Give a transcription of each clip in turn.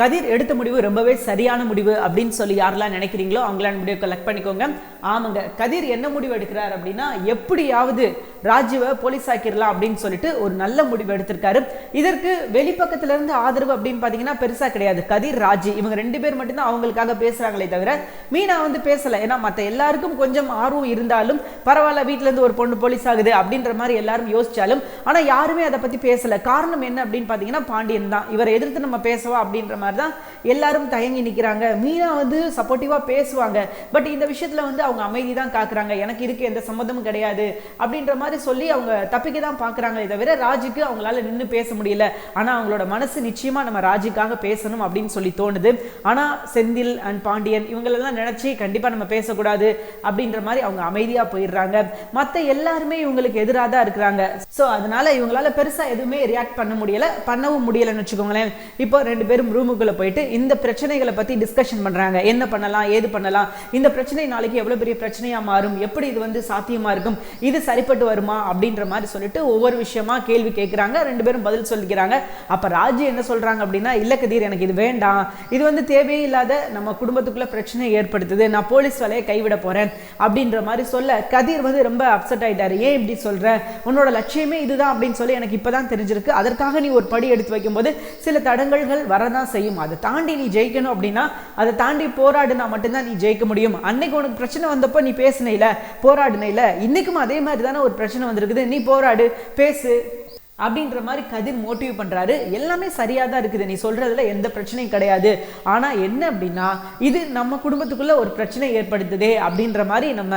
கதிர் எடுத்த முடிவு ரொம்பவே சரியான முடிவு அப்படின்னு சொல்லி யாரெல்லாம் நினைக்கிறீங்களோ அவங்களான முடிவு கலெக்ட் பண்ணிக்கோங்க. ஆமாங்க. கதிர் என்ன முடிவு எடுக்கிறார் அப்படின்னா எப்படியாவது ராஜுவை போலீஸ் ஆக்கிடலாம் அப்படின்னு சொல்லிட்டு ஒரு நல்ல முடிவு எடுத்திருக்காரு. இதற்கு வெளிப்பக்கத்துல இருந்து ஆதரவு அப்படின்னு பார்த்தீங்கன்னா பெருசா கிடையாது. கதிர் ராஜி இவங்க ரெண்டு பேர் மட்டும்தான் அவங்களுக்காக பேசுறாங்களே தவிர மீனா வந்து பேசல. ஏன்னா மற்ற எல்லாருக்கும் கொஞ்சம் ஆர்வம் இருந்தாலும் பரவாயில்ல வீட்டிலேருந்து இருந்து ஒரு பொண்ணு போலீஸ் ஆகுது அப்படின்ற மாதிரி எல்லாரும் யோசிச்சாலும் ஆனா யாருமே அதை பத்தி பேசல. காரணம் என்ன அப்படின்னு பார்த்தீங்கன்னா பாண்டியன் தான். இவரை எதிர்த்து நம்ம பேசவா அப்படின்ற மாதிரி தான் எல்லாரும் தயங்கி நிற்கிறாங்க மீனா வந்து சப்போர்ட்டிவாக பேசுவாங்க. பட் இந்த விஷயத்தில் வந்து அவங்க அமைதி தான் காக்குறாங்க. எனக்கு இருக்கு எந்த சம்மந்தமும் கிடையாது அப்படின்ற மாதிரி சொல்லி அவங்க தப்பிக்க தான் பார்க்குறாங்களே தவிர ராஜுக்கு அவங்களால நின்று பேச முடியல. ஆனால் அவங்களோட மனசு நிச்சயமாக நம்ம ராஜுக்காக பேசணும் அப்படின்னு சொல்லி தோணுது. ஆனால் செந்தில் அண்ட் பாண்டியன் இவங்களெல்லாம் நினச்சி கண்டிப்பாக நம்ம பேசக்கூடாது அப்படின்ற மாதிரி அவங்க அமைதியாக போயிடுறாங்க. மற்ற எல்லாருமே இவங்களுக்கு எதிராக தான் இருக்கிறாங்க. ஸோ அதனால இவங்களால பெருசாக எதுவுமே ரியாக்ட் பண்ண முடியல. பண்ணவும் முடியலன்னு வச்சுக்கோங்களேன். இப்போ ரெண்டு பேரும் ரூமுக்குள்ளே போயிட்டு இந்த பிரச்சனைகளை பற்றி டிஸ்கஷன் பண்ணுறாங்க என்ன பண்ணலாம் ஏது பண்ணலாம் இந்த பிரச்சனை நாளைக்கு எவ்வளோ பெரிய பிரச்சனையாக மாறும் எப்படி இது வந்து சாத்தியமாக இருக்கும் இது சரிப்பட்டு வருமா அப்படின்ற மாதிரி சொல்லிட்டு ஒவ்வொரு விஷயமா கேள்வி கேட்குறாங்க ரெண்டு பேரும் பதில் சொல்லிக்கிறாங்க. அப்போ ராஜு என்ன சொல்கிறாங்க அப்படின்னா இல்லை கதீர் எனக்கு இது வேண்டாம். இது வந்து தேவையே இல்லாத நம்ம குடும்பத்துக்குள்ளே பிரச்சனை ஏற்படுத்துது. நான் போலீஸ் வேலையை கைவிட போகிறேன் அப்படின்ற மாதிரி சொல்ல கதீர் வந்து ரொம்ப அப்செட் ஆகிட்டார் ஏன் இப்படி சொல்ற? உன்னோட லட்சியமே இதுதான் அப்படின்னு சொல்லி எனக்கு இப்பதான் தெரிஞ்சிருக்கு. அதற்காக நீ ஒரு படி எடுத்து வைக்கும்போது சில தடங்கல்கள் வரதான் செய்யும். அதை தாண்டி நீ ஜெயிக்கணும் அப்படின்னா அதை தாண்டி போராடினா மட்டும்தான் நீ ஜெயிக்க முடியும். அன்னைக்கு உனக்கு பிரச்சனை வந்தப்போ நீ பேசினையில போராடினையில இன்னைக்கும் அதே மாதிரி தானே ஒரு பிரச்சனை வந்திருக்குது. நீ போராடு பேசு அப்படின்ற மாதிரி கதிர் மோட்டிவ் பண்றாரு. எல்லாமே சரியாக தான் இருக்குது. நீ சொல்றதுல எந்த பிரச்சனையும் கிடையாது. ஆனா என்ன அப்படின்னா இது நம்ம குடும்பத்துக்குள்ள ஒரு பிரச்சனை ஏற்படுத்துதே அப்படின்ற மாதிரி நம்ம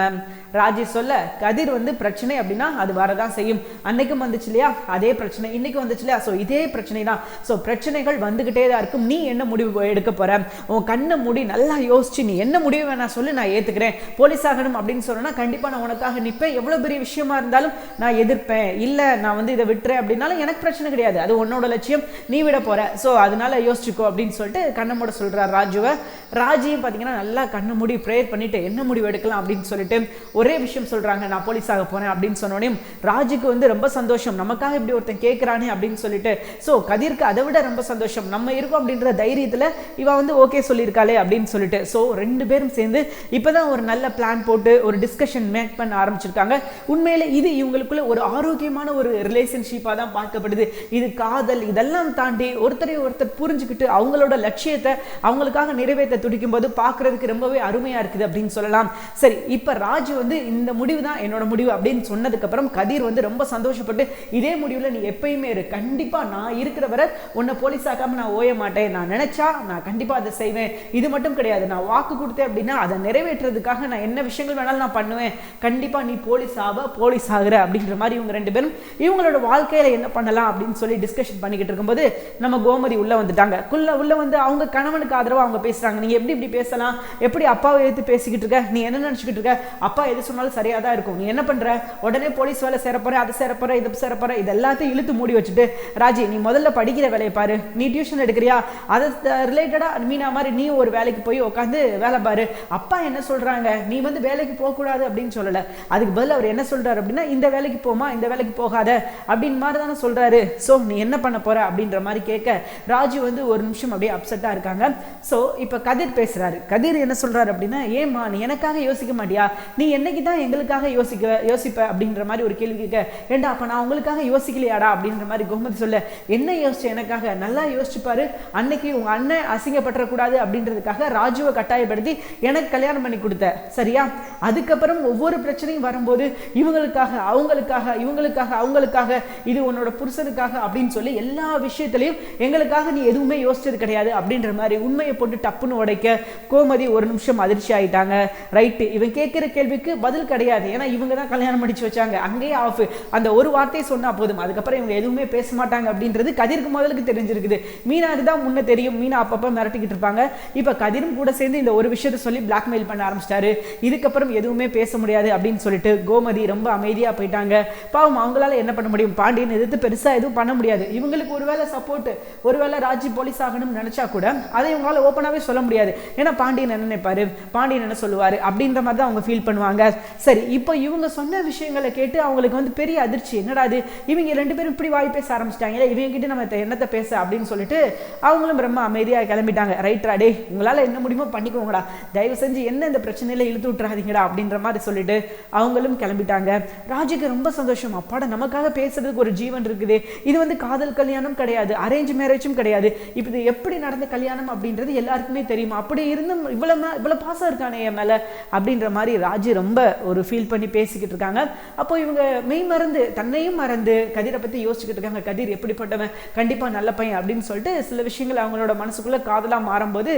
ராஜி சொல்ல கதிர் வந்து பிரச்சனை அப்படின்னா அது வரதான் செய்யும். அன்னைக்கும் வந்துச்சு இல்லையா? அதே பிரச்சனை. இன்னைக்கு வந்துச்சு இல்லையா? ஸோ இதே பிரச்சனை தான் ஸோ பிரச்சனைகள் வந்துகிட்டே தான் இருக்கும் நீ என்ன முடிவு எடுக்க போற? உன் கண்ணை மூடி நல்லா யோசிச்சு நீ என்ன முடிவு வேணா சொல்லு நான் ஏத்துக்கிறேன். போலீஸ் ஆகணும் அப்படின்னு சொன்னா கண்டிப்பா நான் உனக்காக நிற்பேன் எவ்வளவு பெரிய விஷயமா இருந்தாலும் நான் எதிர்ப்பேன். இல்ல நான் வந்து இதை விட்டுறேன் அப்படின்னாலும் எனக்கு பிரச்சனை கிடையாது. அது உன்னோட லட்சியம். நீ விட போற. ஸோ அதனால யோசிச்சுக்கோ அப்படின்னு சொல்லிட்டு கண்ணை மூட சொல்றார் ராஜுவை. ராஜியும் பார்த்தீங்கன்னா நல்லா கண்ணை மூடி ப்ரேயர் பண்ணிட்டு என்ன முடிவு எடுக்கலாம் அப்படின்னு சொல்லிட்டு ஒரே விஷயம் சொல்கிறாங்க நான் போலீஸ் ஆக அப்படின்னு சொன்னோடனே ராஜுக்கு வந்து ரொம்ப சந்தோஷம். நமக்காக இப்படி ஒருத்தன் கேட்குறானே அப்படின்னு சொல்லிட்டு ஸோ கதிர்க்கு அதை விட ரொம்ப சந்தோஷம். நம்ம இருக்கோம் அப்படின்ற தைரியத்தில் இவ வந்து ஓகே சொல்லியிருக்காளே அப்படின்னு சொல்லிட்டு ஸோ ரெண்டு பேரும் சேர்ந்து இப்போதான் ஒரு நல்ல பிளான் போட்டு ஒரு டிஸ்கஷன் மேக் பண்ண ஆரம்பிச்சிருக்காங்க. உண்மையில் இது இவங்களுக்குள்ள ஒரு ஆரோக்கியமான ஒரு ரிலேஷன்ஷிப்பாக தான் பார்க்கப்படுது. இது காதல் இதெல்லாம் தாண்டி ஒருத்தரை ஒருத்தர் புரிஞ்சுக்கிட்டு அவங்களோட லட்சியத்தை அவங்களுக்காக நிறைவேற்ற துடிக்கும் போது பார்க்கறதுக்கு ரொம்பவே அருமையாக இருக்குது அப்படின்னு சொல்லலாம். சரி இப்போ ராஜு வந்து இந்த முடிவு தான் என்னோட முடிவு அப்படின்னு சொன்னதுக்கப்புறம் கதிர் வந்து ரொம்ப சந்தோஷப்பட்டு இதே முடிவில் நீ எப்பயுமே இரு. கண்டிப்பாக நான் இருக்கிற வரை உன்னை போலீஸ் ஆக்காம நான் ஓய மாட்டேன். நான் நினச்சா நான் கண்டிப்பாக அதை செய்வேன். இது மட்டும் கிடையாது. நான் வாக்கு கொடுத்தேன் அப்படின்னா அதை நிறைவேற்றுறதுக்காக நான் என்ன விஷயங்கள் வேணாலும் நான் பண்ணுவேன். கண்டிப்பாக நீ போலீஸ் ஆவ போலீஸ் ஆகுற அப்படின்ற மாதிரி இவங்க ரெண்டு பேரும் இவங்களோட வாழ்க்கையில் என்ன பண்ணலாம் அப்படின்னு சொல்லி டிஸ்கஷன் பண்ணிக்கிட்டு இருக்கும்போது நம்ம கோமதி உள்ளே வந்துட்டாங்க. குள்ள உள்ளே வந்து அவங்க கணவனுக்கு ஆதரவாக அவங்க பேசுகிறாங்க நீ எப்படி இப்படி பேசலாம்? எப்படி அப்பாவை எடுத்து பேசிக்கிட்டு இருக்க? நீ என்ன நினச்சிக்கிட்டு இருக்க? அப்பா எது எது சொன்னாலும் சரியாக தான் இருக்கும். நீ என்ன பண்ணுற உடனே போலீஸ் வேலை சேர அது சேரப்போற இது சேரப்போற இது எல்லாத்தையும் இழுத்து மூடி வச்சுட்டு ராஜி நீ முதல்ல படிக்கிற வேலையை பாரு. நீ டியூஷன் எடுக்கிறியா? அது ரிலேட்டடாக மீனா மாதிரி நீ ஒரு வேலைக்கு போய் உட்காந்து வேலை பாரு. அப்பா என்ன சொல்கிறாங்க நீ வந்து வேலைக்கு போகக்கூடாது அப்படின்னு சொல்லலை. அதுக்கு பதில் அவர் என்ன சொல்கிறார் அப்படின்னா இந்த வேலைக்கு போமா இந்த வேலைக்கு போகாத அப்படின்னு மாதிரி தானே சொல்கிறாரு ஸோ நீ என்ன பண்ண போகிற அப்படின்ற மாதிரி கேட்க ராஜு வந்து ஒரு நிமிஷம் அப்படியே அப்செட்டாக இருக்காங்க. ஸோ இப்போ கதிர் பேசுகிறாரு கதிர் என்ன சொல்றாரு அப்படின்னா ஏமா நீ எனக்காக யோசிக்க மாட்டியா? நீ என்ன என்னைக்கு தான் எங்களுக்காக யோசிக்க யோசிப்ப அப்படின்ற மாதிரி ஒரு கேள்வி கேட்க ஏண்டா அப்போ நான் உங்களுக்காக யோசிக்கலையாடா அப்படின்ற மாதிரி கோமதி சொல்ல என்ன யோசிச்ச எனக்காக? நல்லா யோசிச்சுப்பாரு அன்னைக்கு உங்க அண்ணன் அசிங்கப்பட்டுறக்கூடாது அப்படின்றதுக்காக ராஜுவை கட்டாயப்படுத்தி எனக்கு கல்யாணம் பண்ணி கொடுத்த. சரியா? அதுக்கப்புறம் ஒவ்வொரு பிரச்சனையும் வரும்போது இவங்களுக்காக அவங்களுக்காக இவங்களுக்காக அவங்களுக்காக இது உன்னோட புருஷனுக்காக அப்படின்னு சொல்லி எல்லா விஷயத்திலையும் எங்களுக்காக நீ எதுவுமே யோசிச்சது கிடையாது அப்படின்ற மாதிரி உண்மையை போட்டு டப்புன்னு உடைக்க கோமதி ஒரு நிமிஷம் அதிர்ச்சி ஆயிட்டாங்க. ரைட்டு இவன் கேட்குற கேள்விக்கு பதில் கிடையாது. ஏன்னா இவங்க தான் கல்யாணம் முடிச்சு வச்சாங்க. அங்கேயே ஆஃப் அந்த ஒரு வார்த்தையை சொன்னால் போதும். அதுக்கப்புறம் இவங்க எதுவுமே பேச மாட்டாங்க அப்படின்றது கதிருக்கு முதலுக்கு தெரிஞ்சிருக்குது. மீனாக்கு தான் முன்ன தெரியும். மீனா அப்பப்போ மிரட்டிக்கிட்டு இருப்பாங்க. இப்போ கதிரும் கூட சேர்ந்து இந்த ஒரு விஷயத்தை சொல்லி பிளாக்மெயில் பண்ண ஆரம்பிச்சிட்டாரு. இதுக்கப்புறம் எதுவுமே பேச முடியாது அப்படின்னு சொல்லிட்டு கோமதி ரொம்ப அமைதியாக போயிட்டாங்க. பாவம் அவங்களால என்ன பண்ண முடியும்? பாண்டியன் எதிர்த்து பெருசாக எதுவும் பண்ண முடியாது. இவங்களுக்கு ஒருவேளை சப்போர்ட் ஒருவேளை ராஜி போலீஸ் ஆகணும்னு நினச்சா கூட அதை இவங்களால ஓப்பனாகவே சொல்ல முடியாது. ஏன்னா பாண்டியன் என்ன நினைப்பாரு? பாண்டியன் என்ன சொல்லுவார்? அப்படின்ற மாதிரி தான் அவங்க ஃபீல் பண்ணுவாங்க. சரி இப்போ இவங்க சொன்ன விஷயங்களை கேட்டு அவங்களுக்கு வந்து பெரிய அதிர்ச்சி. என்னடா இது? இவங்க ரெண்டு பேரும் இப்படி வாய் பேச ஆரம்பிச்சிட்டாங்களே இவங்க கிட்ட நம்ம என்னத்தை என்னத்த பேச அப்படின்னு சொல்லிட்டு அவங்களும் ரொம்ப அமைதியாக கிளம்பிட்டாங்க. ரைட்ரா டே உங்களால் என்ன முடியுமோ பண்ணிக்கோங்கடா. தயவு செஞ்சு என்ன இந்த பிரச்சனையில இழுத்து விட்டுறாதீங்கடா அப்படின்ற மாதிரி சொல்லிட்டு அவங்களும் கிளம்பிட்டாங்க. ராஜுக்கு ரொம்ப சந்தோஷம். அப்பாடா நமக்காக பேசுறதுக்கு ஒரு ஜீவன் இருக்குது. இது வந்து காதல் கல்யாணம் கிடையாது. அரேஞ்ச் மேரேஜும் கிடையாது. இப்போ இது எப்படி நடந்த கல்யாணம் அப்படின்றது எல்லாருக்குமே தெரியும். அப்படி இருந்தும் இவ்வளவு இவ்வளவு பாசம் இருக்கானே என் மேல அப்படின்ற மாதிரி ராஜு ரொம்ப ஒரு ஃபீல் பண்ணி பேசிக்கிட்டு இருக்காங்க. அப்போ இவங்க மெய் மறந்து தன்னையும் மறந்து கதிரை பத்தி யோசிச்சுக்கிட்டு இருக்காங்க. கதிர் எப்படிப்பட்டவன்? கண்டிப்பா நல்ல பையன் அப்படின்னு சொல்லிட்டு சில விஷயங்கள் அவங்களோட மனசுக்குள்ள காதலா மாறும்போது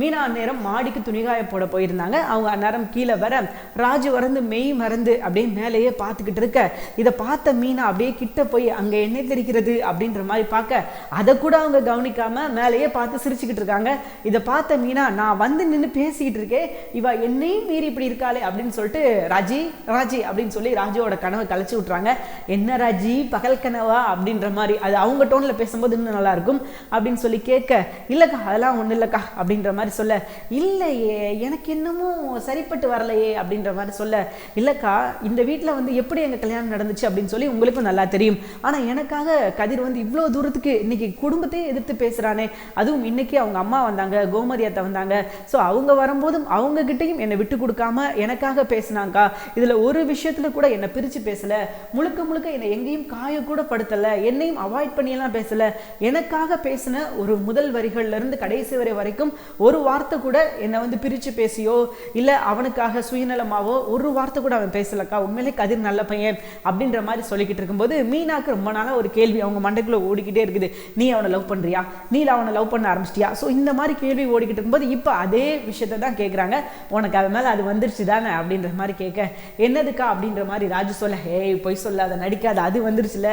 மீனா அந்நேரம் மாடிக்கு துணிகாய போட போயிருந்தாங்க. அவங்க அந்நேரம் கீழே வர ராஜு வரந்து மெய் மறந்து அப்படியே மேலேயே பார்த்துக்கிட்டு இருக்க. இதை பார்த்த மீனா அப்படியே கிட்ட போய் அங்கே என்ன தெரிகிறது? அப்படின்ற மாதிரி பார்க்க. அதை கூட அவங்க கவனிக்காம மேலேயே பார்த்து சிரிச்சுக்கிட்டு இருக்காங்க. இதை பார்த்த மீனா நான் வந்து நின்று பேசிக்கிட்டு இருக்கேன் இவ என்னையும் மீறி இப்படி இருக்காளே அப்படின்னு சொல்லிட்டு ராஜி ராஜி அப்படின்னு சொல்லி ராஜுவோட கனவை கலைச்சு விட்றாங்க என்ன ராஜி பகல் கனவா? அப்படின்ற மாதிரி அது அவங்க டோனில் பேசும்போது இன்னும் நல்லாயிருக்கும் அப்படின்னு சொல்லி கேட்க இல்லைக்கா அதெல்லாம் ஒன்றும் இல்லைக்கா அப்படின்ற மாதிரி சொல்ல இல்லையே எனக்கு இன்னமும் சரிப்பட்டு வரலையே அப்படின்ற மாதிரி சொல்ல இல்லைக்கா இந்த வீட்டில் வந்து எப்படி எங்கள் கல்யாணம் நடந்துச்சு? அப்படின்னு சொல்லி உங்களுக்கும் நல்லா தெரியும். ஆனால் எனக்காக கதிர் வந்து இவ்வளோ தூரத்துக்கு இன்னைக்கு குடும்பத்தையே எதிர்த்து பேசுகிறானே அதுவும் இன்னைக்கு அவங்க அம்மா வந்தாங்க கோமதி அத்தை வந்தாங்க. ஸோ அவங்க வரும்போதும் அவங்க கிட்டயும் என்னை விட்டு கொடுக்காம எனக்காக பேசினாங்கக்கா. இதில் ஒரு விஷயத்தில் கூட என்னை பிரித்து பேசலை. முழுக்க முழுக்க என்னை எங்கேயும் காய கூட படுத்தலை. என்னையும் அவாய்ட் பண்ணியெல்லாம் பேசலை. எனக்காக பேசின ஒரு முதல் வரிகள்ல இருந்து கடைசி வரை வரைக்கும் ஒரு வார்த்தை கூட என்னை வந்து பிரித்து பேசியோ இல்லை அவனுக்காக சுயநலமாவோ ஒரு வார்த்தை கூட அவன் பேசலக்கா உண்மையிலே கதிர் நல்ல பையன் அப்படின்ற மாதிரி சொல்லிக்கிட்டு இருக்கும்போது மீனாக்கு ரொம்ப நாளாக ஒரு கேள்வி அவங்க மண்டைக்குள்ளே ஓடிக்கிட்டே இருக்குது. நீ அவனை லவ் பண்ணுறியா நீ அவனை லவ் பண்ண ஆரம்பிச்சிட்டியா? ஸோ இந்த மாதிரி கேள்வி ஓடிக்கிட்டு இருக்கும்போது இப்போ அதே விஷயத்தை தான் கேட்குறாங்க உனக்கு அது மேலே அது வந்துருச்சு தானே அப்படின்ற மாதிரி கேட்க என்னதுக்கா அப்படின்ற மாதிரி ராஜு சொல்ல ஹேய் பொய் சொல்லாத நடிக்காத அது வந்துருச்சுல.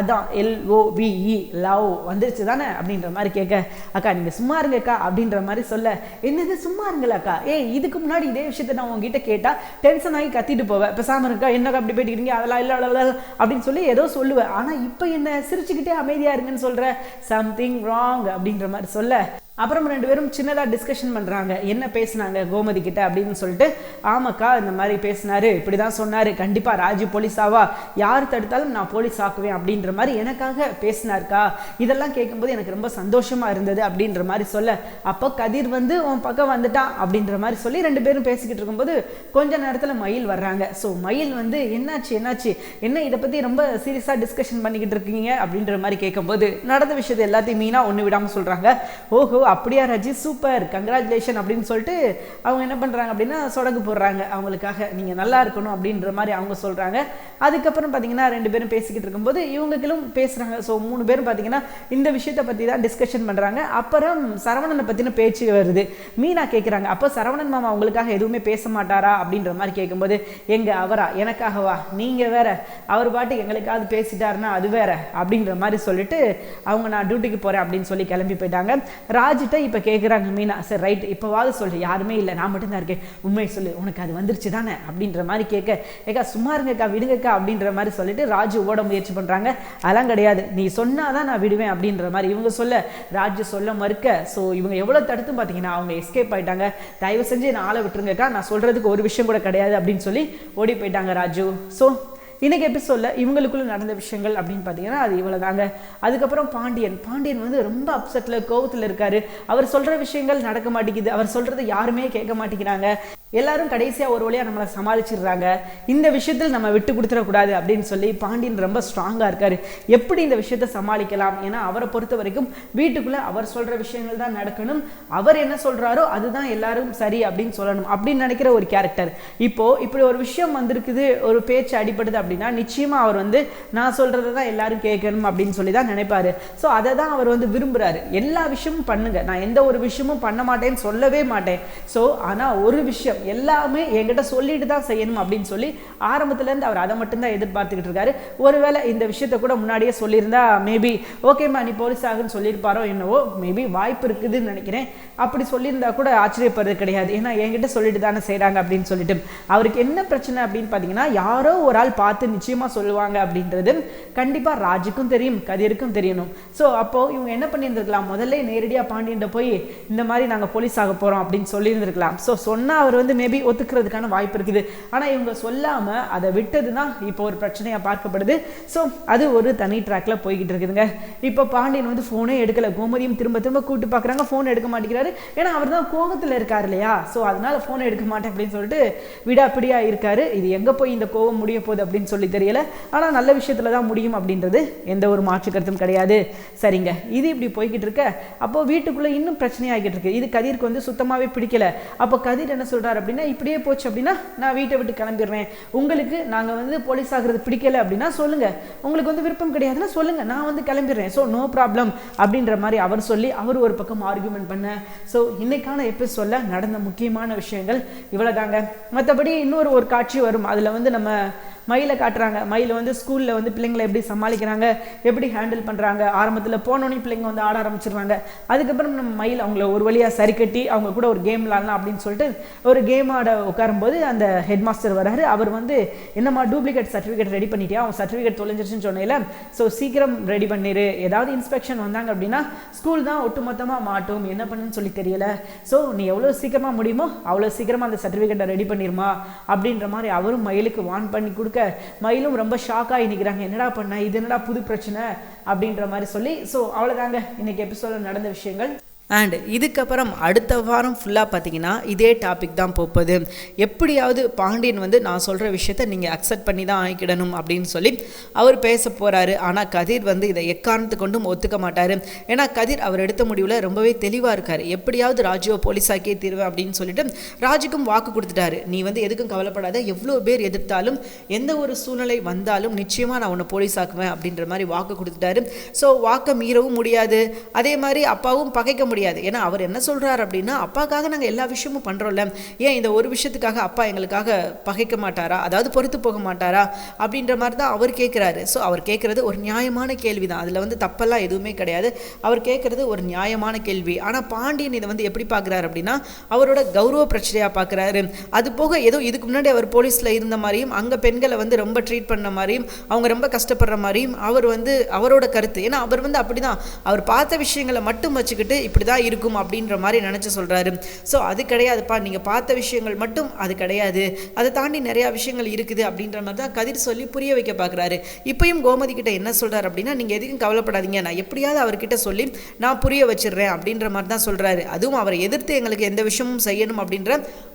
அதான் எல் ஓ லவ் வந்துருச்சு தானே அப்படின்ற மாதிரி கேட்க அக்கா நீங்கள் சும்மா இருங்கக்கா அப்படின்ற மாதிரி சொல்ல என்னது? சும்மா இருங்களாக்கா? ஏய் இதுக்கு முன்னாடி இதே விஷயத்தை நான் உங்ககிட்ட கேட்டால் டென்ஷன் ஆகி கத்திட்டு போவேன். பேசாமல் இருக்கா? என்னக்கா அப்படி போயிட்டு அதெல்லாம் இல்லை அவ்வளோ அப்படின்னு சொல்லி ஏதோ சொல்லுவேன். ஆனால் இப்போ என்ன சிரிச்சுக்கிட்டே அமைதியாக இருங்கன்னு சொல்கிற சம்திங் ராங் அப்படின்ற மாதிரி சொல்ல. அப்புறம் ரெண்டு பேரும் சின்னதாக டிஸ்கஷன் பண்ணுறாங்க என்ன பேசுனாங்க கோமதி கிட்ட அப்படின்னு சொல்லிட்டு ஆமாக்கா இந்த மாதிரி பேசினாரு இப்படி தான் சொன்னார். கண்டிப்பாக ராஜு போலீஸாவா யார் தடுத்தாலும் நான் போலீஸ் ஆக்குவேன் அப்படின்ற மாதிரி எனக்காக பேசினாருக்கா? இதெல்லாம் கேட்கும்போது எனக்கு ரொம்ப சந்தோஷமாக இருந்தது அப்படின்ற மாதிரி சொல்ல அப்போ கதிர் வந்து உன் பக்கம் வந்துட்டான் அப்படின்ற மாதிரி சொல்லி ரெண்டு பேரும் பேசிக்கிட்டு இருக்கும்போது கொஞ்ச நேரத்தில் மயில் வர்றாங்க. ஸோ மயில் வந்து என்னாச்சு என்னாச்சு? என்ன இதை பற்றி ரொம்ப சீரியஸாக டிஸ்கஷன் பண்ணிக்கிட்டு இருக்கீங்க? அப்படின்ற மாதிரி கேட்கும்போது நடந்த விஷயத்தை எல்லாத்தையும் மீனா ஒன்று விடாமல் சொல்கிறாங்க ஓஹோ அப்படியா ரஜி? சூப்பர். கங்க்ராச்சுலேஷன் அப்படின்னு சொல்லிட்டு அவங்க என்ன பண்ணுறாங்க அப்படின்னா சொடங்கு போடுறாங்க. அவங்களுக்காக நீங்கள் நல்லா இருக்கணும் அப்படின்ற மாதிரி அவங்க சொல்கிறாங்க அதுக்கப்புறம் பார்த்தீங்கன்னா ரெண்டு பேரும் பேசிக்கிட்டு இருக்கும்போது இவங்களுக்கும் பேசுகிறாங்க ஸோ மூணு பேரும் பார்த்தீங்கன்னா இந்த விஷயத்தை பற்றி தான் டிஸ்கஷன் பண்ணுறாங்க அப்புறம் சரவணனை பற்றின பேச்சு வருது. மீனா கேட்குறாங்க அப்போ சரவணன் மாமா அவங்களுக்காக எதுவுமே பேச மாட்டாரா? அப்படின்ற மாதிரி கேட்கும்போது எங்க அவரா? எனக்காகவா? நீங்கள் வேற. அவர் பாட்டு எங்களுக்காவது பேசிட்டாருன்னா அது வேற. அப்படின்ற மாதிரி சொல்லிட்டு அவங்க நான் டியூட்டிக்கு போகிறேன் அப்படின்னு சொல்லி கிளம்பி போயிட்டாங்க. ராஜ் ராஜிட்ட இப்போ கேட்குறாங்க மீனா. சரி ரைட் இப்போவாது சொல்லு யாருமே இல்லை. நான் மட்டும்தான் இருக்கேன். உண்மையை சொல்லு. உனக்கு அது வந்துருச்சு தானே? அப்படின்ற மாதிரி கேட்க ஏக்கா சும்மா இருங்கக்கா விடுங்கக்கா அப்படின்ற மாதிரி சொல்லிட்டு ராஜு ஓட முயற்சி பண்ணுறாங்க அதெல்லாம் கிடையாது. நீ சொன்னாதான் நான் விடுவேன் அப்படின்ற மாதிரி இவங்க சொல்ல ராஜு சொல்ல மறுக்க ஸோ இவங்க எவ்வளோ தடுத்து பார்த்தீங்கன்னா அவங்க எஸ்கேப் ஆயிட்டாங்க. தயவு செஞ்சு நான் ஆளை விட்டுருங்கக்கா. நான் சொல்கிறதுக்கு ஒரு விஷயம் கூட கிடையாது அப்படின்னு சொல்லி ஓடி போயிட்டாங்க ராஜு. ஸோ இன்னைக்கு எபிசோடில் இவங்களுக்குள்ள நடந்த விஷயங்கள் அப்படின்னு பார்த்தீங்கன்னா அது இவ்வளோதாங்க அதுக்கப்புறம் பாண்டியன். பாண்டியன் வந்து ரொம்ப அப்செட்டில் கோவத்தில் இருக்காரு. அவர் சொல்கிற விஷயங்கள் நடக்க மாட்டேங்குது. அவர் சொல்கிறது யாருமே கேட்க மாட்டேங்கிறாங்க. எல்லாரும் கடைசியாக ஒரு வழியாக நம்மளை சமாளிச்சிடுறாங்க. இந்த விஷயத்தில் நம்ம விட்டு கொடுத்துடக்கூடாது அப்படின்னு சொல்லி பாண்டியன் ரொம்ப ஸ்ட்ராங்காக இருக்காரு. எப்படி இந்த விஷயத்தை சமாளிக்கலாம்? ஏன்னா அவரை பொறுத்த வரைக்கும் வீட்டுக்குள்ளே அவர் சொல்கிற விஷயங்கள் தான் நடக்கணும். அவர் என்ன சொல்கிறாரோ அதுதான் எல்லாரும் சரி அப்படின்னு சொல்லணும் அப்படின்னு நினைக்கிற ஒரு கேரக்டர் இப்போது இப்படி ஒரு விஷயம் வந்திருக்குது ஒரு பேச்சு அடிபடுது அப்படின்னா நிச்சயமாக அவர் வந்து நான் சொல்கிறத தான் எல்லாரும் கேட்கணும் அப்படின்னு சொல்லி தான் நினைப்பாரு. ஸோ அதை தான் அவர் வந்து விரும்புகிறாரு எல்லா விஷயமும் பண்ணுங்க. நான் எந்த ஒரு விஷயமும் பண்ண மாட்டேன்னு சொல்லவே மாட்டேன். ஸோ ஆனால் ஒரு விஷயம் எல்லாமே என்கிட்ட சொல்லிட்டு தான் செய்யணும் அப்படின்னு சொல்லி ஆரம்பத்துலேருந்து அவர் அதை மட்டும்தான் எதிர்பார்த்துக்கிட்டு இருக்காரு. ஒருவேளை இந்த விஷயத்தை கூட முன்னாடியே சொல்லியிருந்தா மேபி ஓகேம்மா நீ போலீஸ் ஆகுன்னு சொல்லியிருப்பாரோ என்னவோ மேபி வாய்ப்பு இருக்குதுன்னு நினைக்கிறேன். அப்படி சொல்லியிருந்தா கூட ஆச்சரியப்படுறது கிடையாது. ஏன்னா என்கிட்ட சொல்லிட்டு தானே செய்கிறாங்க அப்படின்னு சொல்லிட்டு. அவருக்கு என்ன பிரச்சனை அப்படின்னு பார்த்தீங்கன்னா யாரோ ஒரு ஆள் பார்த்து நிச்சயமாக சொல்லுவாங்க அப்படின்றது கண்டிப்பாக ராஜுக்கும் தெரியும் கதிருக்கும் தெரியணும். ஸோ அப்போது இவங்க என்ன பண்ணியிருந்திருக்கலாம்? முதல்ல நேரடியாக பாண்டியன்ட்ட போய் இந்த மாதிரி நாங்கள் போலீஸ் ஆக போகிறோம் அப்படின்னு சொல்லியிருந்திருக்கலாம். ஸோ சொன்னால் அவர் வந்து அது மேபி ஒத்துக்கிறதுக்கான வாய்ப்பு இருக்குது. ஆனால் இவங்க சொல்லாமல் அதை விட்டது தான் இப்போ ஒரு பிரச்சனையாக பார்க்கப்படுது. ஸோ அது ஒரு தனி ட்ராக்ல போய்கிட்டு இருக்குதுங்க. இப்போ பாண்டியன் வந்து ஃபோனே எடுக்கல. கோமதியும் திரும்ப திரும்ப கூப்பிட்டு பார்க்குறாங்க. ஃபோன் எடுக்க மாட்டேங்கிறாரு. ஏன்னா அவர் தான் கோபத்தில் இருக்கார் இல்லையா? ஸோ அதனால ஃபோன் எடுக்க மாட்டேன் அப்படின்னு சொல்லிட்டு விடாப்பிடியா இருக்காரு. இது எங்கே போய் இந்த கோவம் முடிய போகுது அப்படின்னு சொல்லி தெரியல. ஆனால் நல்ல விஷயத்துல தான் முடியும் அப்படின்றது எந்த ஒரு மாற்று கருத்தும் கிடையாது. சரிங்க. இது இப்படி போய்கிட்டு இருக்க. அப்போ வீட்டுக்குள்ள இன்னும் பிரச்சனையாகிட்டு இருக்கு. இது கதிருக்கு வந்து சுத்தமாகவே பிடிக்கல. அப்போ கதிர் என்ன சொல்றாரு? அப்படின்னா இப்படியே போச்சு அப்படின்னா நான் வீட்டை விட்டு கிளம்பிடுறேன். உங்களுக்கு நாங்கள் வந்து போலீஸ் ஆகிறது பிடிக்கல அப்படின்னா சொல்லுங்கள் உங்களுக்கு வந்து விருப்பம் கிடையாதுன்னா சொல்லுங்கள் நான் வந்து கிளம்பிடுறேன். ஸோ நோ ப்ராப்ளம் அப்படின்ற மாதிரி அவர் சொல்லி அவர் ஒரு பக்கம் ஆர்கியூமெண்ட் பண்ண. ஸோ இன்னைக்கான எபிசோடில் நடந்த முக்கியமான விஷயங்கள் இவ்வளோதாங்க மற்றபடி இன்னொரு ஒரு காட்சி வரும். அதில் வந்து நம்ம மயிலை காட்டுறாங்க. மயில் வந்து ஸ்கூலில் வந்து பிள்ளைங்களை எப்படி சமாளிக்கிறாங்க எப்படி ஹேண்டில் பண்ணுறாங்க ஆரம்பத்தில் போனோடனே பிள்ளைங்க வந்து ஆட ஆரம்பிச்சிடுறாங்க. அதுக்கப்புறம் நம்ம மயில் அவங்கள ஒரு வழியாக சரி கட்டி அவங்க கூட ஒரு கேம் விளாடலாம் அப்படின்னு சொல்லிட்டு ஒரு கேம் ஆட உட்காரும்போது அந்த ஹெட் மாஸ்டர் வராரு. அவர் வந்து என்னம்மா டூப்ளிகேட் சர்டிஃபிகேட் ரெடி பண்ணிட்டியா? அவன் சர்டிஃபிகேட் தொலைஞ்சிருச்சுன்னு சொன்னேல ஸோ சீக்கிரம் ரெடி பண்ணிடு ஏதாவது இன்ஸ்பெக்ஷன் வந்தாங்க அப்படின்னா ஸ்கூல் தான் ஒட்டுமொத்தமாக மாட்டும். என்ன பண்ணுன்னு சொல்லி தெரியல. ஸோ நீ எவ்வளோ சீக்கிரமாக முடியுமோ அவ்வளோ சீக்கிரமாக அந்த சர்டிஃபிகேட்டை ரெடி பண்ணிடுமா அப்படின்ற மாதிரி அவரும் மயிலுக்கு வான் பண்ணி கொடுக்க மயிலும் ரொம்ப ஷாக்காகி நிற்கிறாங்க என்னடா பண்ண? இது என்னடா புது பிரச்சனை? அப்படின்ற மாதிரி சொல்லி ஸோ அவ்வளோதாங்க இன்னைக்கு எபிசோட நடந்த விஷயங்கள். அண்ட் இதுக்கப்புறம் அடுத்த வாரம் ஃபுல்லாக பார்த்தீங்கன்னா இதே டாபிக் தான் போப்பது. எப்படியாவது பாண்டியன் வந்து நான் சொல்கிற விஷயத்த நீங்கள் அக்செப்ட் பண்ணி தான் ஆகிக்கிடணும் அப்படின்னு சொல்லி அவர் பேச போகிறாரு ஆனால் கதிர் வந்து இதை எக்காரணத்து கொண்டும் ஒத்துக்க மாட்டார். ஏன்னா கதிர் அவர் எடுத்த முடிவில் ரொம்பவே தெளிவாக இருக்கார். எப்படியாவது ராஜுவை போலீஸாக்கியே தீர்வேன் அப்படின்னு சொல்லிட்டு ராஜுக்கும் வாக்கு கொடுத்துட்டாரு. நீ வந்து எதுக்கும் கவலைப்படாத. எவ்வளோ பேர் எதிர்த்தாலும் எந்த ஒரு சூழ்நிலை வந்தாலும் நிச்சயமாக நான் உன்னை போலீஸ் ஆக்குவேன் அப்படின்ற மாதிரி வாக்கு கொடுத்துட்டாரு. ஸோ வாக்கை மீறவும் முடியாது. அதே மாதிரி அப்பாவும் பகைக்க முடியாது. ஏன்னா அவர் என்ன சொல்றாரு அப்படின்னா அப்பாக்காக நாங்கள் எல்லா விஷயமும் பண்றோம்ல. ஏன் இந்த ஒரு விஷயத்துக்காக அப்பா எங்களுக்காக பகைக்க மாட்டாரா? அதாவது பொறுத்து போக மாட்டாரா? அப்படின்ற மாதிரி தான் அவர் கேட்குறாரு ஸோ அவர் கேட்குறது ஒரு நியாயமான கேள்வி தான் அதில் வந்து தப்பெல்லாம் எதுவுமே கிடையாது. அவர் கேட்குறது ஒரு நியாயமான கேள்வி. ஆனால் பாண்டியன் இதை வந்து எப்படி பார்க்குறாரு அப்படின்னா அவரோட கௌரவ பிரச்சனையாக பார்க்குறாரு அது போக ஏதோ இதுக்கு முன்னாடி அவர் போலீஸில் இருந்த மாதிரியும் அங்கே பெண்களை வந்து ரொம்ப ட்ரீட் பண்ண மாதிரியும் அவங்க ரொம்ப கஷ்டப்படுற மாதிரியும் அவர் வந்து அவரோட கருத்து. ஏன்னா அவர் வந்து அப்படி தான் அவர் பார்த்த விஷயங்களை மட்டும் வச்சுக்கிட்டு இப்படி தான் இருக்கும் அப்படின்ற மாதிரி நினச்சி சொல்கிறாரு ஸோ அது கிடையாதுப்பா. நீங்கள் பார்த்த விஷயங்கள் மட்டும் அது கிடையாது. அதை தாண்டி நிறையா விஷயங்கள் இருக்குது அப்படின்ற மாதிரி தான் கதிர் சொல்லி புரிய வைக்க பார்க்குறாரு. இப்பயும் கோமதி கிட்ட என்ன சொல்கிறார் அப்படின்னா நீங்கள் எதுக்கும் கவலைப்படாதீங்க. நான் எப்படியாவது அவர்கிட்ட சொல்லி நான் புரிய வச்சிடுறேன் அப்படின்ற மாதிரி தான் சொல்கிறாரு அதுவும் அவரை எதிர்த்து எங்களுக்கு எந்த விஷயமும் செய்யணும் அப்படின்ற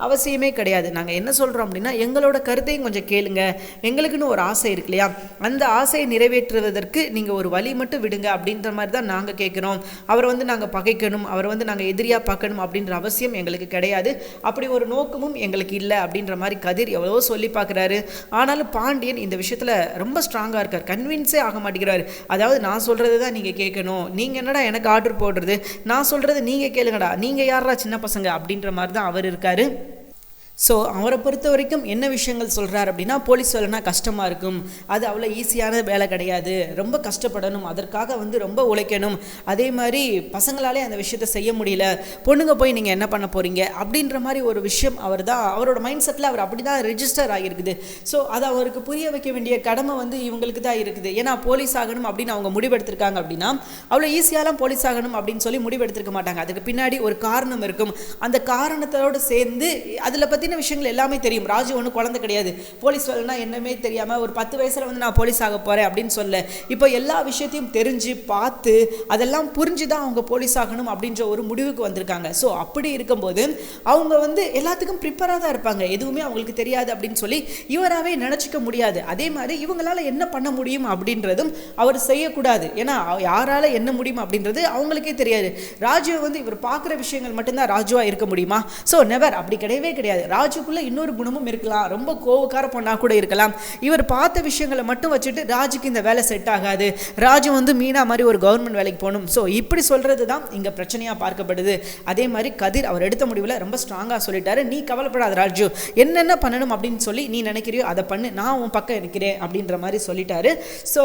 அவசியமே கிடையாது. நாங்கள் என்ன சொல்கிறோம் அப்படின்னா எங்களோட கருத்தையும் கொஞ்சம் கேளுங்க. எங்களுக்குன்னு ஒரு ஆசை இருக்கு இல்லையா? அந்த ஆசையை நிறைவேற்றுவதற்கு நீங்கள் ஒரு வழி மட்டும் விடுங்க அப்படின்ற மாதிரி தான் நாங்கள் கேட்குறோம். அவரை வந்து நாங்கள் பகைக்கணும். அவரை வந்து நாங்கள் எதிரியாக பார்க்கணும் அப்படின்ற அவசியம் எங்களுக்கு கிடையாது. அப்படி ஒரு நோக்கமும் எங்களுக்கு இல்லை அப்படின்ற மாதிரி கதிர் எவ்வளவோ சொல்லி பார்க்குறாரு. ஆனாலும் பாண்டியன் இந்த விஷயத்தில் ரொம்ப ஸ்ட்ராங்காக இருக்கார். கன்வின்ஸே ஆக மாட்டேங்கிறார். அதாவது நான் சொல்கிறது தான் நீங்கள் கேட்கணும். நீங்கள் என்னடா எனக்கு ஆர்டர் போடுறது? நான் சொல்கிறது நீங்கள் கேளுங்கடா. நீங்கள் யாரா சின்ன பசங்க? அப்படின்ற மாதிரி தான் அவர் இருக்காரு. ஸோ அவரை பொறுத்த வரைக்கும் என்ன விஷயங்கள் சொல்கிறார் அப்படின்னா போலீஸ் வேலைனா கஷ்டமாக இருக்கும். அது அவ்வளோ ஈஸியான வேலை கிடையாது. ரொம்ப கஷ்டப்படணும். அதற்காக வந்து ரொம்ப உழைக்கணும். அதே மாதிரி பசங்களாலே அந்த விஷயத்த செய்ய முடியல. பொண்ணுங்க போய் நீங்கள் என்ன பண்ண போகிறீங்க அப்படின்ற மாதிரி ஒரு விஷயம் அவர் தான் அவரோட மைண்ட் செட்டில் அவர் அப்படி தான் ரெஜிஸ்டர் ஆகியிருக்குது. ஸோ அதை அவருக்கு புரிய வைக்க வேண்டிய கடமை வந்து இவங்களுக்கு தான் இருக்குது. ஏன்னா போலீஸ் ஆகணும் அப்படின்னு அவங்க முடிவெடுத்திருக்காங்க அப்படின்னா அவ்வளோ ஈஸியாலாம் போலீஸ் ஆகணும் அப்படின்னு சொல்லி முடிவெடுத்திருக்க மாட்டாங்க. அதுக்கு பின்னாடி ஒரு காரணம் இருக்கும். அந்த காரணத்தோடு சேர்ந்து அதில் பற்றி பற்றின விஷயங்கள் எல்லாமே தெரியும். ராஜு ஒன்றும் குழந்தை கிடையாது. போலீஸ் வேலைனா என்னமே தெரியாமல் ஒரு பத்து வயசில் வந்து நான் போலீஸ் ஆக போகிறேன் அப்படின்னு சொல்ல. இப்போ எல்லா விஷயத்தையும் தெரிஞ்சு பார்த்து அதெல்லாம் புரிஞ்சு தான் அவங்க போலீஸ் ஆகணும் அப்படின்ற ஒரு முடிவுக்கு வந்திருக்காங்க. ஸோ அப்படி இருக்கும்போது அவங்க வந்து எல்லாத்துக்கும் ப்ரிப்பராக தான் இருப்பாங்க. எதுவுமே அவங்களுக்கு தெரியாது அப்படின்னு சொல்லி இவராகவே நினச்சிக்க முடியாது. அதே மாதிரி இவங்களால என்ன பண்ண முடியும் அப்படின்றதும் அவர் செய்யக்கூடாது. ஏன்னா யாரால் என்ன முடியும் அப்படின்றது அவங்களுக்கே தெரியாது. ராஜுவை வந்து இவர் பார்க்குற விஷயங்கள் மட்டும்தான் ராஜுவாக இருக்க முடியுமா? ஸோ நெவர் அப்படி கிடையவே கிடையாது. ராஜுக்குள்ள இன்னொரு குணமும் இருக்கலாம். ரொம்ப கோவக்கார பொண்ணா கூட இருக்கலாம். இவர் பார்த்த விஷயங்களை மட்டும் வச்சுட்டு ராஜுக்கு இந்த வேலை செட் ஆகாது. ராஜு வந்து மீனா மாதிரி ஒரு கவர்மெண்ட் வேலைக்கு போகணும். ஸோ இப்படி சொல்றது தான் இங்கே பிரச்சனையாக பார்க்கப்படுது. அதே மாதிரி கதிர் அவர் எடுத்த முடிவில் ரொம்ப ஸ்ட்ராங்காக சொல்லிட்டாரு. நீ கவலைப்படாத ராஜு. என்னென்ன பண்ணணும் அப்படின்னு சொல்லி நீ நினைக்கிறியோ அதை பண்ணு. நான் உன் பக்கம் இருக்கிறேன். அப்படின்ற மாதிரி சொல்லிட்டாரு. ஸோ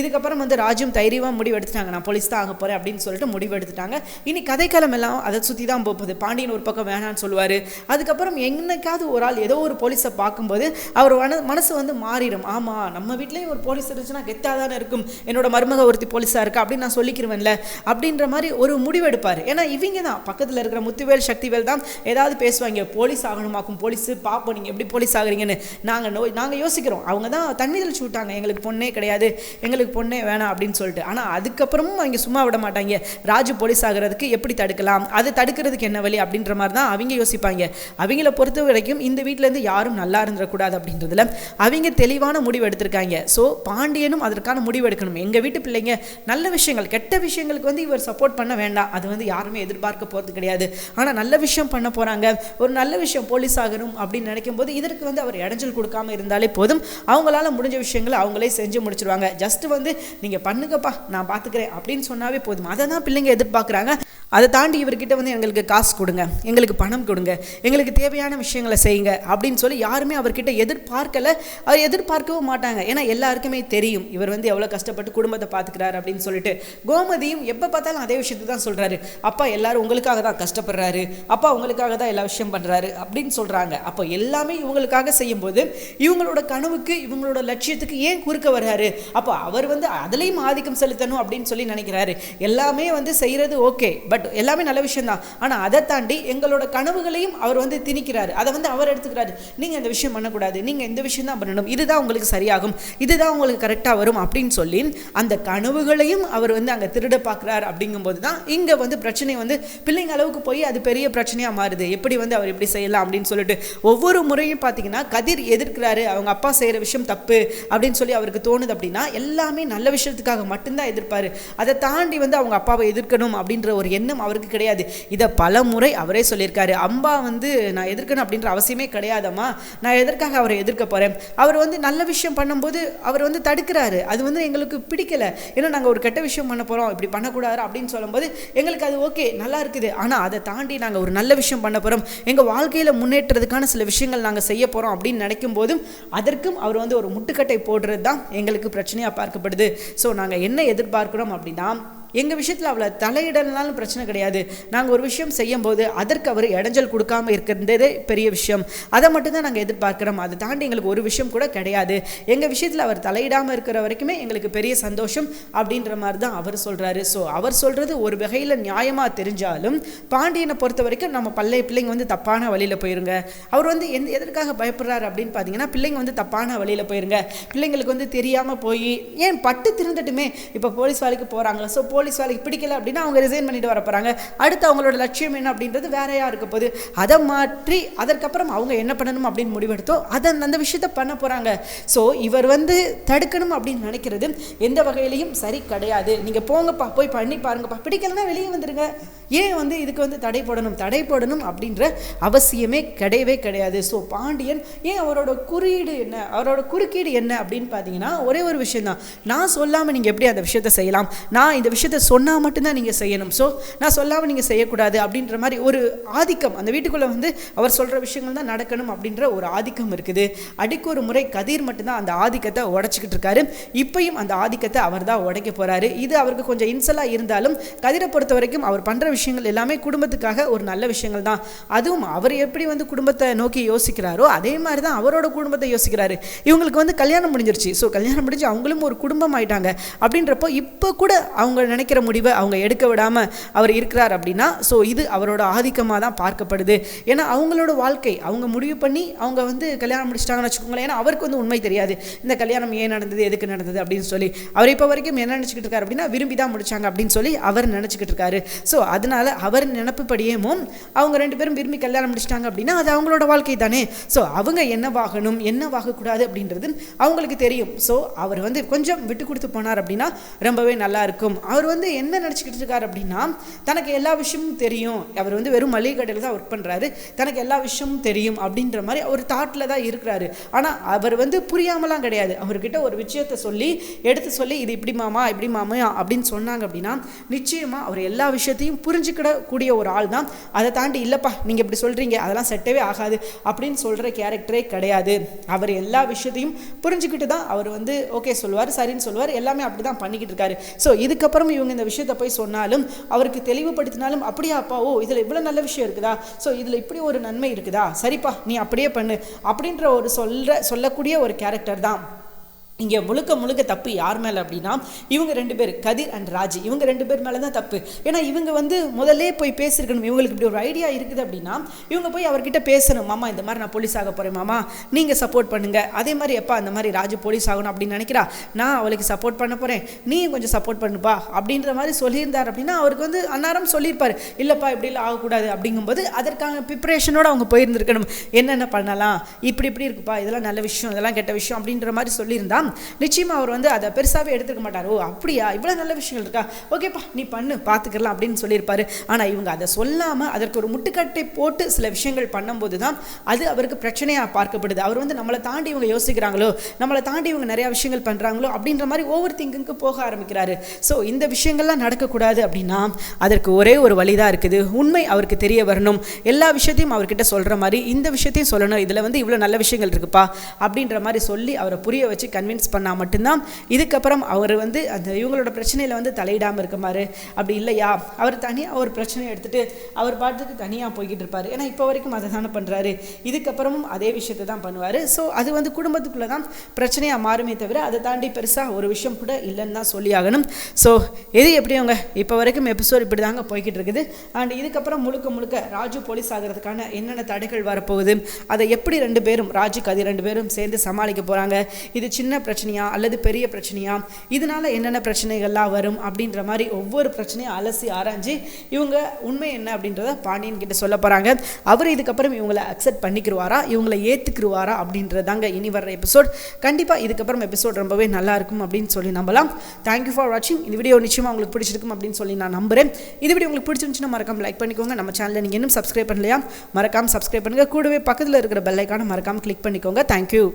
இதுக்கப்புறம் வந்து ராஜும் தைரியமாக முடிவு எடுத்துட்டாங்க. நான் போலீஸ் தான் ஆக போகிறேன் அப்படின்னு சொல்லிட்டு முடிவு எடுத்துட்டாங்க. இனி கதைக்காலம் எல்லாம் அதை சுற்றி தான் போகுது. பாண்டியன் ஒரு பக்கம் வேணான்னு சொல்லுவார். அதுக்கப்புறம் என்ன என்னைக்காவது ஒரு ஆள் ஏதோ ஒரு போலீஸை பார்க்கும்போது அவர் மன மனசு வந்து மாறிடும். ஆமாம் நம்ம வீட்லேயும் ஒரு போலீஸ் இருந்துச்சுன்னா கெத்தாக தானே இருக்கும். என்னோட மருமக ஒருத்தி போலீஸாக இருக்கா அப்படின்னு நான் சொல்லிக்கிறேன்ல அப்படின்ற மாதிரி ஒரு முடிவெடுப்பார் ஏன்னா இவங்க தான் பக்கத்தில் இருக்கிற முத்துவேல் சக்திவேல் தான் ஏதாவது பேசுவாங்க. போலீஸ் ஆகணுமாக்கும் போலீஸ் பார்ப்போம் நீங்கள் எப்படி போலீஸ் ஆகுறீங்கன்னு? நாங்கள் நோய் நாங்கள் யோசிக்கிறோம். அவங்க தான் தண்ணி தெளிச்சு விட்டாங்க எங்களுக்கு பொண்ணே கிடையாது. எங்களுக்கு பொண்ணே வேணாம் அப்படின்னு சொல்லிட்டு. ஆனால் அதுக்கப்புறமும் அவங்க சும்மா விட மாட்டாங்க. ராஜு போலீஸ் ஆகிறதுக்கு எப்படி தடுக்கலாம்? அது தடுக்கிறதுக்கு என்ன வழி? அப்படின்ற மாதிரி தான் அவங்க யோசிப்பாங்க. அவங்கள பொறுத்த வரைக்கும் இந்த வீட்டிலேருந்து யாரும் நல்லா இருந்துடக்கூடாது அப்படின்றதுல அவங்க தெளிவான முடிவு எடுத்திருக்காங்க. ஸோ பாண்டியனும் அதற்கான முடிவு எடுக்கணும். எங்கள் வீட்டு பிள்ளைங்க நல்ல விஷயங்கள் கெட்ட விஷயங்களுக்கு வந்து இவர் சப்போர்ட் பண்ண வேண்டாம். அது வந்து யாருமே எதிர்பார்க்க போகிறது கிடையாது. ஆனால் நல்ல விஷயம் பண்ண போகிறாங்க ஒரு நல்ல விஷயம் போலீஸ் ஆகணும் அப்படின்னு நினைக்கும் போது இதற்கு வந்து அவர் இடைஞ்சல் கொடுக்காம இருந்தாலே போதும். அவங்களால முடிஞ்ச விஷயங்களை அவங்களே செஞ்சு முடிச்சிருவாங்க. ஜஸ்ட் வந்து நீங்கள் பண்ணுங்கப்பா நான் பார்த்துக்கிறேன் அப்படின்னு சொன்னாவே போதும். அதை தான் பிள்ளைங்க எதிர்பார்க்குறாங்க. அதை தாண்டி இவர்கிட்ட வந்து எங்களுக்கு காசு கொடுங்க. எங்களுக்கு பணம் கொடுங்க. எங்களுக்கு தேவையான விஷயங்களை செய்யுங்க அப்படின்னு சொல்லி யாருமே அவர்கிட்ட எதிர்பார்க்கலை. அவர் எதிர்பார்க்கவும் மாட்டாங்க. ஏன்னா எல்லாருக்குமே தெரியும். இவர் வந்து எவ்வளோ கஷ்டப்பட்டு குடும்பத்தை பார்த்துக்கிறாரு அப்படின்னு சொல்லிட்டு. கோமதியும் எப்போ பார்த்தாலும் அதே விஷயத்தை தான் சொல்கிறாரு அப்பா எல்லாரும் உங்களுக்காக தான் கஷ்டப்படுறாரு. அப்பா உங்களுக்காக தான் எல்லா விஷயம் பண்ணுறாரு அப்படின்னு சொல்கிறாங்க அப்போ எல்லாமே இவங்களுக்காக செய்யும்போது இவங்களோட கனவுக்கு இவங்களோட லட்சியத்துக்கு ஏன் குறுக்க வர்றாரு? அப்போ அவர் வந்து அதுலேயும் ஆதிக்கம் செலுத்தணும் அப்படின்னு சொல்லி நினைக்கிறாரு. எல்லாமே வந்து செய்கிறது ஓகே பட் எல்லாமே நல்ல விஷயம் தான் ஆனால் அதை தாண்டி எங்களோட கனவுகளையும் அவர் வந்து திணிக்கிறாரு. அதை வந்து அவர் எடுத்துக்கிறாரு. நீங்கள் இந்த விஷயம் பண்ணக்கூடாது. நீங்கள் இந்த விஷயம் தான் பண்ணணும். இதுதான் உங்களுக்கு சரியாகும். இதுதான் உங்களுக்கு கரெக்டாக வரும் அப்படின்னு சொல்லி அந்த கனவுகளையும் அவர் வந்து அங்கே திருட பார்க்குறாரு அப்படிங்கும்போது தான் இங்கே வந்து பிரச்சனை வந்து பிள்ளைங்க அளவுக்கு போய் அது பெரிய பிரச்சனையாக மாறுது. எப்படி வந்து அவர் இப்படி செய்யலாம் அப்படின்னு சொல்லிட்டு ஒவ்வொரு முறையும் பார்த்தீங்கன்னா கதிர் எதிர்க்கிறாரு. அவங்க அப்பா செய்கிற விஷயம் தப்பு அப்படின்னு சொல்லி அவருக்கு தோணுது அப்படின்னா எல்லாமே நல்ல விஷயத்துக்காக மட்டும்தான் எதிர்ப்பார். அதை தாண்டி வந்து அவங்க அப்பாவை எதிர்க்கணும் அப்படின்ற ஒரு எண்ணம் அவருக்கு கிடையாது. இதை பல முறை அவரே சொல்லியிருக்காரு. அம்பா வந்து நான் எதிர்க்கணும் அப்படின்ற அவசியமே கிடையாதம்மா. நான் எதற்காக அவரை எதிர்க்க போகிறேன் அவர் வந்து நல்ல விஷயம் பண்ணும்போது அவர் வந்து தடுக்கிறாரு. அது வந்து எங்களுக்கு பிடிக்கல. ஏன்னா நாங்கள் ஒரு கெட்ட விஷயம் பண்ண போகிறோம் இப்படி பண்ணக்கூடாது அப்படின்னு சொல்லும்போது எங்களுக்கு அது ஓகே நல்லா இருக்குது. ஆனால் அதை தாண்டி நாங்கள் ஒரு நல்ல விஷயம் பண்ண போகிறோம் எங்கள் வாழ்க்கையில் முன்னேற்றதுக்கான சில விஷயங்கள் நாங்கள் செய்ய போகிறோம் அப்படின்னு நினைக்கும் போதும் அதற்கும் அவர் வந்து ஒரு முட்டுக்கட்டை போடுறது தான் எங்களுக்கு பிரச்சனையாக பார்க்கப்படுது. ஸோ நாங்கள் என்ன எதிர்பார்க்குறோம் அப்படின்னா எங்கள் விஷயத்தில் அவளை தலையிடனாலும் பிரச்சனை கிடையாது. நாங்கள் ஒரு விஷயம் செய்யும் போது அதற்கு அவர் இடைஞ்சல் கொடுக்காம இருக்கிறதே பெரிய விஷயம். அதை மட்டும்தான் நாங்கள் எதிர்பார்க்குறோம். அதை தாண்டி எங்களுக்கு ஒரு விஷயம் கூட கிடையாது. எங்கள் விஷயத்தில் அவர் தலையிடாமல் இருக்கிற வரைக்குமே எங்களுக்கு பெரிய சந்தோஷம் அப்படின்ற மாதிரி தான் அவர் சொல்கிறாரு ஸோ அவர் சொல்கிறது ஒரு வகையில் நியாயமாக தெரிஞ்சாலும் பாண்டியனை பொறுத்த வரைக்கும் நம்ம பல்லைய பிள்ளைங்க வந்து தப்பான வழியில் போயிருங்க. அவர் வந்து எந்த எதற்காக பயப்படுறாரு அப்படின்னு பார்த்தீங்கன்னா பிள்ளைங்க வந்து தப்பான வழியில் போயிருங்க. பிள்ளைங்களுக்கு வந்து தெரியாமல் போய் ஏன் பட்டு திருந்தட்டுமே? இப்போ போலீஸ் வேலைக்கு போகிறாங்களா ஸோ போலீஸ் போலீஸ் வேலைக்கு பிடிக்கல அப்படின்னா அவங்க ரிசைன் பண்ணிட்டு வர போகிறாங்க அடுத்து அவங்களோட லட்சியம் என்ன அப்படின்றது வேறையாக இருக்க போகுது? அதை மாற்றி அதற்கப்புறம் அவங்க என்ன பண்ணணும் அப்படின்னு முடிவெடுத்தோ அதை அந்த விஷயத்த பண்ண போகிறாங்க ஸோ இவர் வந்து தடுக்கணும் அப்படின்னு நினைக்கிறது எந்த வகையிலையும் சரி கிடையாது. நீங்கள் போங்கப்பா போய் பண்ணி பாருங்கப்பா. பிடிக்கலன்னா வெளியே வந்துடுங்க ஏன் வந்து இதுக்கு வந்து தடை போடணும்? தடை போடணும் அப்படின்ற அவசியமே கிடையவே கிடையாது. ஸோ பாண்டியன் ஏன் அவரோட குறியீடு என்ன? அவரோட குறுக்கீடு என்ன அப்படின்னு பார்த்தீங்கன்னா ஒரே ஒரு விஷயம் தான் நான் சொல்லாமல் நீங்கள் எப்படி அந்த விஷயத்தை செய்யலாம்? நான் இந்த விஷயத்த சொன்னால் மட்டும்தான் நீங்கள் செய்யணும். ஸோ நான் சொல்லாமல் நீங்கள் செய்யக்கூடாது அப்படின்ற மாதிரி ஒரு ஆதிக்கம். அந்த வீட்டுக்குள்ளே வந்து அவர் சொல்கிற விஷயங்கள் தான் நடக்கணும் அப்படின்ற ஒரு ஆதிக்கம் இருக்குது. அடிக்கு ஒரு முறை கதிர் மட்டும்தான் அந்த ஆதிக்கத்தை உடச்சிக்கிட்டு இருக்காரு. இப்பையும் அந்த ஆதிக்கத்தை அவர் தான் உடைக்க போகிறாரு இது அவருக்கு கொஞ்சம் இன்சலாக இருந்தாலும் கதிரை பொறுத்த வரைக்கும் அவர் பண்ணுற விஷயங்கள் எல்லாமே குடும்பத்துக்காக ஒரு நல்ல விஷயங்கள் தான். அதுவும் அவர் எப்படி வந்து குடும்பத்தை நோக்கி யோசிக்கிறாரோ அதே மாதிரி தான் அவரோட குடும்பத்தை யோசிக்கிறாரு. இவங்களுக்கு வந்து கல்யாணம் முடிஞ்சிருச்சு. ஸோ கல்யாணம் முடிஞ்சு அவங்களும் ஒரு குடும்பம் ஆயிட்டாங்க. அப்படின்றப்போ இப்போ கூட அவங்க நினைக்கிற முடிவை அவங்க எடுக்க விடாமல் அவர் இருக்கிறார் அப்படின்னா ஸோ இது அவரோட ஆதிக்கமாக தான் பார்க்கப்படுது. ஏன்னா அவங்களோட வாழ்க்கை அவங்க முடிவு பண்ணி அவங்க வந்து கல்யாணம் முடிச்சிட்டாங்கன்னு வச்சுக்கோங்களேன். ஏன்னா அவருக்கு வந்து உண்மை தெரியாது. இந்த கல்யாணம் ஏன் நடந்தது எதுக்கு நடந்தது அப்படின்னு சொல்லி. அவர் இப்போ வரைக்கும் என்ன நினச்சிக்கிட்டு இருக்காரு அப்படின்னா விரும்பி தான் முடிச்சாங்க அப்படின்னு சொல்லி அவர் நினச்சிக்கிட்டு இருக்காரு. ஸோ அதனால அவர் நினப்புப்படியேமும் அவங்க ரெண்டு பேரும் விரும்பி கல்யாணம் முடிச்சிட்டாங்க அப்படின்னா அது அவங்களோட வாழ்க்கை தானே. ஸோ அவங்க என்னவாகணும் என்னவாகக்கூடாது அப்படின்றது அவங்களுக்கு தெரியும். ஸோ அவர் வந்து கொஞ்சம் விட்டு கொடுத்து போனார் அப்படின்னா ரொம்பவே நல்லா இருக்கும். அவர் வந்து என்ன நினச்சிக்கிட்டு இருக்காரு அப்படின்னா தனக்கு எல்லா விஷயமும் தெரியும். அவர் வந்து வெறும் மளிகை கடையில் தான் ஒர்க் பண்ணுறாரு தனக்கு எல்லா விஷயமும் தெரியும் அப்படின்ற மாதிரி ஒரு தாட்டில் தான் இருக்கிறாரு. ஆனால் அவர் வந்து புரியாமலாம் கிடையாது. அவர்கிட்ட ஒரு விஷயத்தை சொல்லி எடுத்து சொல்லி இது இப்படி மாமா இப்படி மாமா அப்படின்னு சொன்னாங்க அப்படின்னா நிச்சயமாக அவர் எல்லா விஷயத்தையும் புரிஞ்சுக்கிடக்கூடிய ஒரு ஆள் தான். அதை தாண்டி இல்லைப்பா நீங்கள் இப்படி சொல்கிறீங்க அதெல்லாம் செட்டவே ஆகாது அப்படின்னு சொல்கிற கேரக்டரே கிடையாது. அவர் எல்லா விஷயத்தையும் புரிஞ்சுக்கிட்டு தான் அவர் வந்து ஓகே சொல்லுவார் சரின்னு சொல்லுவார். எல்லாமே அப்படி தான் பண்ணிக்கிட்டு இருக்காரு. ஸோ இதுக்கப்புறம் இவங்க இவங்க இந்த விஷயத்தை போய் சொன்னாலும் அவருக்கு தெளிவுபடுத்தினாலும் அப்படியா அப்பா ஓ இதில் இவ்வளோ நல்ல விஷயம் இருக்குதா? ஸோ இதில் இப்படி ஒரு நன்மை இருக்குதா? சரிப்பா நீ அப்படியே பண்ணு. அப்படின்ற ஒரு சொல்ற சொல்லக்கூடிய ஒரு கேரக்டர் தான். இங்கே முழுக்க முழுக்க தப்பு யார் மேலே அப்படின்னா இவங்க ரெண்டு பேர் கதிர் அண்ட் ராஜ். இவங்க ரெண்டு பேர் மேலே தான் தப்பு. ஏன்னா இவங்க வந்து முதல்ல போய் பேசியிருக்கணும் இவங்களுக்கு இப்படி ஒரு ஐடியா இருக்குது அப்படின்னா இவங்க போய் அவர்கிட்ட பேசணும். மாமா இந்த மாதிரி நான் போலீஸ் ஆக போகிறேன் மாமா. நீங்கள் சப்போர்ட் பண்ணுங்கள் அதே மாதிரி எப்பா அந்த மாதிரி ராஜு போலீஸ் ஆகணும் அப்படின்னு நினைக்கிறா. நான் அவளுக்கு சப்போர்ட் பண்ண போகிறேன் நீ கொஞ்சம் சப்போர்ட் பண்ணுப்பா. அப்படின்ற மாதிரி சொல்லியிருந்தார் அப்படின்னா அவருக்கு வந்து அன்னாரம் சொல்லியிருப்பார். இல்லைப்பா இப்படிலாம் ஆகக்கூடாது. அப்படிங்கும்போது அதற்கான ப்ரிப்பரேஷனோடு அவங்க போயிருந்துருக்கணும். என்னென்ன பண்ணலாம்? இப்படி இப்படி இருக்குப்பா. இதெல்லாம் நல்ல விஷயம் இதெல்லாம் கெட்ட விஷயம் அப்படின்ற மாதிரி சொல்லியிருந்தா நிச்சயமாக அவர் வந்து அதை பெருசாகவே எடுத்துக்க மாட்டார். ஓ அப்படியா? இவ்வளோ நல்ல விஷயங்கள் இருக்கா? ஓகேப்பா நீ பண்ணு பார்த்துக்கலாம் அப்படின்னு சொல்லியிருப்பார். ஆனால் இவங்க அதை சொல்லாமல் அதற்கு ஒரு முட்டுக்கட்டை போட்டு சில விஷயங்கள் பண்ணும்போது தான் அது அவருக்கு பிரச்சனையாக பார்க்கப்படுது. அவர் வந்து நம்மளை தாண்டி இவங்க யோசிக்கிறாங்களோ நம்மளை தாண்டி இவங்க நிறையா விஷயங்கள் பண்ணுறாங்களோ அப்படின்ற மாதிரி ஓவர் திங்கிங்க்கு போக ஆரம்பிக்கிறாரு. ஸோ இந்த விஷயங்கள்லாம் நடக்கக்கூடாது அப்படின்னா அதற்கு ஒரே ஒரு வழி தான் இருக்குது. உண்மை அவருக்கு தெரிய வரணும். எல்லா விஷயத்தையும் அவர்கிட்ட சொல்கிற மாதிரி இந்த விஷயத்தையும் சொல்லணும். இதில் வந்து இவ்வளோ நல்ல விஷயங்கள் இருக்குப்பா அப்படின்ற மாதிரி சொல்லி அவரை புரிய வச்சு கன்வின்ஸ் பண்ணால் மட்டும்தான். இதுக்கப்புறம் அவர் வந்து அந்த இவங்களோட பிரச்சனையில் வந்து தலையிடாமல் இருக்குமாரு. அப்படி இல்லையா? அவர் தனியாக ஒரு பிரச்சனையை எடுத்துகிட்டு அவர் பாட்டுக்கு தனியாக போய்கிட்டு இருப்பார். ஏன்னா இப்போ வரைக்கும் அதை தானே பண்ணுறாரு இதுக்கப்புறமும் அதே விஷயத்தை தான் பண்ணுவார். ஸோ அது வந்து குடும்பத்துக்குள்ளே தான் பிரச்சனையாக மாறுமே தவிர அதை தாண்டி பெருசாக ஒரு விஷயம் கூட இல்லைன்னு தான் சொல்லி ஆகணும். ஸோ எது எப்படியோங்க? இப்போ வரைக்கும் எபிசோட் இப்படி தாங்க போய்கிட்டு இருக்குது. அண்ட் இதுக்கப்புறம் முழுக்க முழுக்க ராஜு போலீஸ் ஆகிறதுக்கான என்னென்ன தடைகள் வரப்போகுது? அதை எப்படி ரெண்டு பேரும் ராஜுக்கு அது ரெண்டு பேரும் சேர்ந்து சமாளிக்க போகிறாங்க இது சின்ன பிரச்சனையா அல்லது பெரிய பிரச்சனையா? இதனால என்னென்ன பிரச்சனைகள்லாம் வரும் அப்படின்ற மாதிரி ஒவ்வொரு பிரச்சனையும் அலசி ஆராய்ஞ்சு இவங்க உண்மை என்ன அப்படின்றத பாண்டியன் கிட்ட சொல்ல போகிறாங்க அவர் இதுக்கப்புறம் இவங்களை அக்செப்ட் பண்ணிக்கிருவாரா? இவங்களை ஏற்றுக்குருவாரா அப்படின்றது தாங்க இனி வர்ற எபிசோட் கண்டிப்பாக இதுக்கப்புறம் எபிசோட் ரொம்பவே நல்லா இருக்கும் அப்படின்னு சொல்லி நம்பலாம். தேங்க்யூ ஃபார் வாட்சிங் இந்த வீடியோ நிச்சயமாக உங்களுக்கு பிடிச்சிருக்கும் அப்படின்னு சொல்லி நான் நம்புறேன். இது வீடியோ உங்களுக்கு பிடிச்சிருந்துச்சுன்னா மறக்காம லைக் பண்ணிக்கோங்க. நம்ம சேனலில் நீங்கள் இன்னும் சப்ஸ்கிரைப் பண்ணலையா? மறக்காம சப்ஸ்கிரைப் பண்ணுங்கள் கூடவே பக்கத்தில் இருக்கிற பெல்லைக்கான மறக்காமல் மறக்காம கிளிக் பண்ணிக்கோங்க. தேங்க்யூ